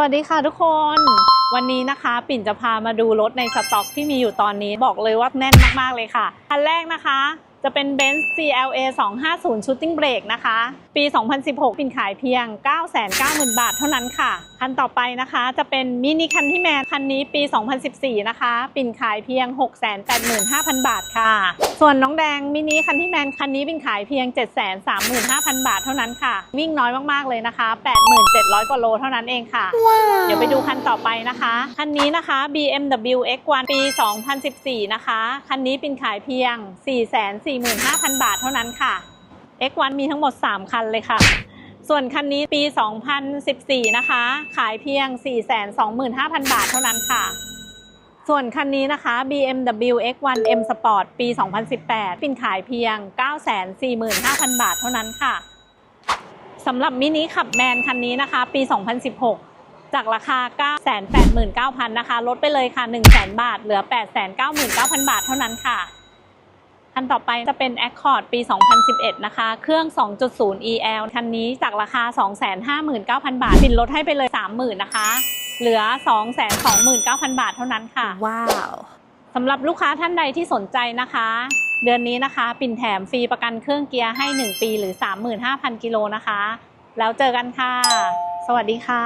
วัสดีค่ะทุกคน วันนี้นะคะ ปิ่นจะพามาดูรถในสต็อกที่มีอยู่ตอนนี้บอกเลยว่าแน่นมากๆเลยค่ะคันแรกนะคะ จะเป็น Benz CLA 250 Shooting Brake นะคะ ปี 2016 ปิ่นขายเพียง 990,000 บาทเท่านั้นค่ะ คันต่อไปนะคะจะเป็นมินิคันที่แมนคันนี้ปี 2014 นะคะ ปิ่นขายเพียง 685,000 บาทค่ะ ส่วนน้องแดงมินิคันที่แมนคันนี้ปิ่นขายเพียง 735,000 บาทเท่านั้นค่ะ วิ่งน้อยมากๆเลยนะคะ 87,000 กว่าโลเท่านั้นเองค่ะ เดี๋ยวไปดูคันต่อไปนะคะ คันนี้นะคะ BMW X1 ปี 2014 นะคะ คันนี้ปินขายเพียง45,000 บาทเท่านั้นค่ะ X1 มีทั้งหมด 3 คันเลยค่ะ ส่วนคันนี้ปี 2014 นะคะ ขายเพียง 425,000 บาทเท่านั้นค่ะ ส่วนคันนี้นะคะ BMW X1 M Sport ปี 2018 ปินขายเพียง 945,000 บาทเท่านั้นค่ะสำหรับมินิขับแมนคันนี้นะคะ ปี 2016จากราคา 989,000 นะคะ ลดไปเลยค่ะ 100,000 บาท เหลือ 899,000 บาทเท่านั้นค่ะ คันต่อไปจะเป็น Accord ปี 2011 นะคะ เครื่อง 2.0 EL คันนี้จากราคา 259,000 บาทบินลดให้ไปเลย 30,000 นะคะ เหลือ 229,000 บาทเท่านั้นค่ะ ว้าวสำหรับลูกค้าท่านใดที่สนใจนะคะ เดือนนี้นะคะ ปิ่นแถมฟรีประกันเครื่องเกียร์ให้ 1 ปีหรือ 35,000 กิโลนะคะ แล้วเจอกันค่ะ สวัสดีค่ะ